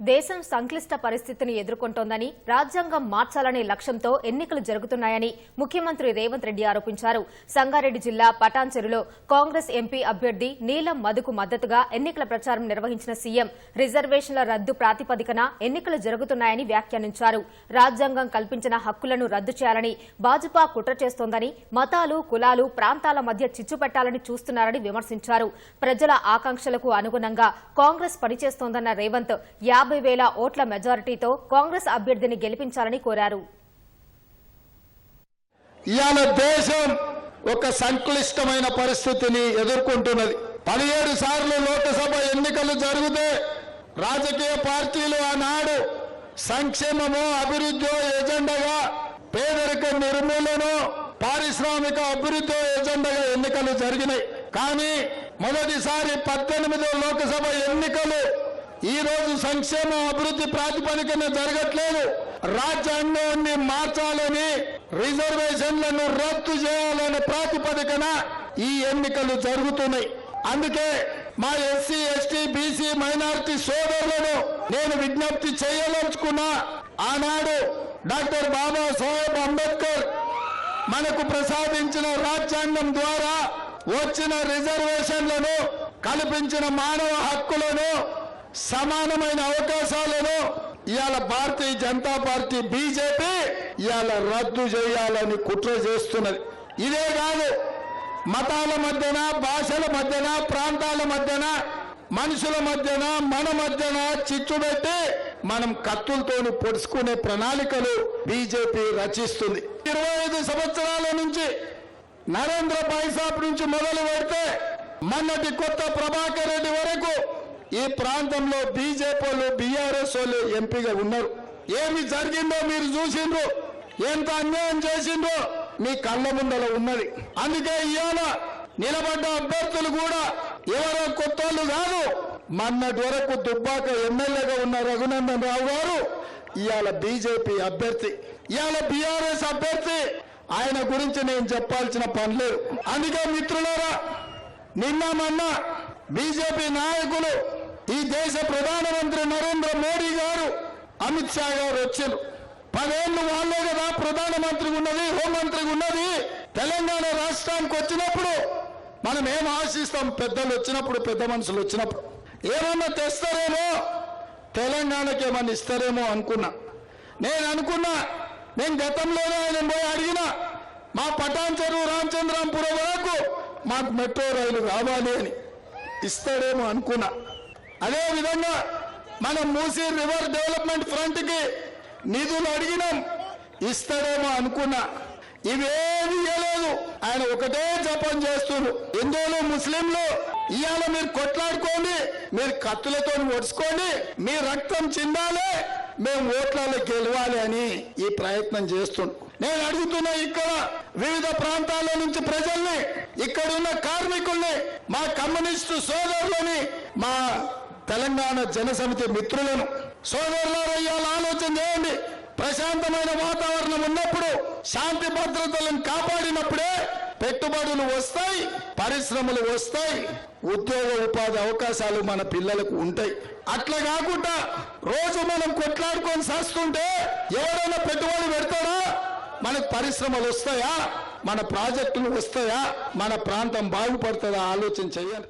దేశం సంక్లిష్ట పరిస్థితిని ఎదుర్కొంటోందని రాజ్యాంగం మార్చాలనే లక్ష్యంతో ఎన్నికలు జరుగుతున్నాయని ముఖ్యమంత్రి రేవంత్ రెడ్డి ఆరోపించారు. సంగారెడ్డి జిల్లా పటాన్చెరులో కాంగ్రెస్ ఎంపీ అభ్యర్థి నీలం మధుకు మద్దతుగా ఎన్నికల ప్రచారం నిర్వహించిన సీఎం రిజర్వేషన్ల రద్దు ప్రాతిపదికన ఎన్నికలు జరుగుతున్నాయని వ్యాఖ్యానించారు. రాజ్యాంగం కల్పించిన హక్కులను రద్దు చేయాలని భాజపా కుట్ర చేస్తోందని మతాలు కులాలు ప్రాంతాల మధ్య చిచ్చు పెట్టాలని చూస్తున్నారని విమర్శించారు. ప్రజల ఆకాంక్షలకు అనుగుణంగా కాంగ్రెస్ పనిచేస్తోందన్న రేవంత్ యాభై వేల ఓట్ల మెజారిటీతో కాంగ్రెస్ అభ్యర్థిని గెలిపించాలని కోరారు. ఇవాళ దేశం ఒక సంక్లిష్టమైన పరిస్థితిని ఎదుర్కొంటున్నది. పదిహేడు సార్లు లోకసభ ఎన్నికలు జరిగితే రాజకీయ పార్టీలు ఆనాడు సంక్షేమము అభివృద్ధి ఎజెండాగా పేదరిక నిర్మూలన పారిశ్రామిక అభివృద్ధి ఎజెండాగా ఎన్నికలు జరిగినాయి. కానీ మొదటిసారి పద్దెనిమిదో లోకసభ ఎన్నికలు ఈరోజు సంక్షేమ అభివృద్ధి ప్రాతిపదికన జరగట్లేదు. రాజ్యాంగాన్ని మార్చాలని రిజర్వేషన్లను రద్దు చేయాలనే ప్రాతిపదికన ఈ ఎన్నికలు జరుగుతున్నాయి. అందుకే మా ఎస్సీ ఎస్టీ బీసీ మైనారిటీ సోదరులను నేను విజ్ఞప్తి చేయదలుచుకున్నా ఆనాడు డాక్టర్ బాబాసాహెబ్ అంబేద్కర్ మనకు ప్రసాదించిన రాజ్యాంగం ద్వారా వచ్చిన రిజర్వేషన్లను కల్పించిన మానవ హక్కులను సమానమైన అవకాశాలను ఇవాళ భారతీయ జనతా పార్టీ బీజేపీ ఇవాళ రద్దు చేయాలని కుట్ర చేస్తున్నది. ఇదే కాదు మతాల మధ్యన భాషల మధ్యన ప్రాంతాల మధ్యన మనుషుల మధ్యన మన మధ్యన చిచ్చు పెట్టి మనం కత్తులతోని పొడుచుకునే ప్రణాళికలు బీజేపీ రచిస్తుంది. ఇరవై ఐదు సంవత్సరాల నుంచి నరేంద్ర పైసాప్ నుంచి మొదలు పెడితే మొన్నటి కొత్త ప్రభాకర్ రెడ్డి వరకు ఈ ప్రాంతంలో బీజేపీ వాళ్ళు బీఆర్ఎస్ వాళ్ళు ఎంపీగా ఉన్నారు. ఏమి జరిగిందో మీరు చూసిండ్రు. ఎంత అన్యాయం చేసిండ్రో మీ కళ్ళ ముందల ఉన్నది. అందుకే ఇవాళ నిలబడ్డ అభ్యర్థులు కూడా ఎవరో కొత్త కాదు మొన్నటి వరకు దుబ్బాక ఎమ్మెల్యేగా ఉన్న రఘునందన్ రావు గారు ఇవాళ బీజేపీ అభ్యర్థి. ఇవాళ బీఆర్ఎస్ అభ్యర్థి. ఆయన గురించి నేను చెప్పాల్సిన పని లేదు. అందుకే మిత్రులారా నిన్న మొన్న బీజేపీ నాయకులు ఈ దేశ ప్రధానమంత్రి నరేంద్ర మోడీ గారు అమిత్ షా గారు వచ్చారు. పదేళ్ళు వాళ్ళే కదా ప్రధానమంత్రికి ఉన్నది హోంమంత్రికి ఉన్నది. తెలంగాణ రాష్ట్రానికి వచ్చినప్పుడు మనం ఏం ఆశిస్తాం? పెద్దలు వచ్చినప్పుడు పెద్ద మనుషులు వచ్చినప్పుడు. ఏమన్నా తెస్తారేమో? తెలంగాణకి ఏమన్నా ఇస్తారేమో అనుకున్నా. నేను అనుకున్నా నేను గతంలోనే ఆయన పోయి అడిగిన మా పటాన్ చెరువు రామచంద్రాంపురం వరకు మాకు మెట్రో రైలు కావాలి అని. ఇస్తాడేమో అనుకున్నా. అదేవిధంగా మనం మూసీ రివర్ డెవలప్మెంట్ ఫ్రంట్కి నిధులు అడిగినాం. ఇస్తాడేమో అనుకున్నా. ఇవేమి ఇవ్వలేదు ఆయన ఒకటే జపం చేస్తున్నారు. హిందువులు ముస్లింలు ఇవాళ మీరు కొట్లాడుకోండి మీరు కత్తులతో ఒడుచుకోండి మీ రక్తం చిందాలి మేము ఓట్లలో గెలవాలి అని ఈ ప్రయత్నం చేస్తున్నాం నేను అడుగుతున్నా ఇక్కడ వివిధ ప్రాంతాల నుంచి ప్రజల్ని ఇక్కడున్న కార్మికుల్ని మా కమ్యూనిస్టు సోదరులని మా తెలంగాణ జనసమితి మిత్రులను సోదరులారా ఇవాళ ఆలోచన చేయండి. ప్రశాంతమైన వాతావరణం ఉన్నప్పుడు శాంతి భద్రతలను కాపాడినప్పుడే పెట్టుబడులు వస్తాయి పరిశ్రమలు వస్తాయి ఉద్యోగ ఉపాధి అవకాశాలు మన పిల్లలకు ఉంటాయి. అట్లా కాకుండా రోజు మనం కొట్లాడుకొని చేస్తుంటే ఎవరైనా పెట్టుబడి పెడతారా మనకు పరిశ్రమలు వస్తాయా? మన ప్రాజెక్టులు వస్తాయా? మన ప్రాంతం బాగుపడుతుందా? ఆలోచన చేయాలి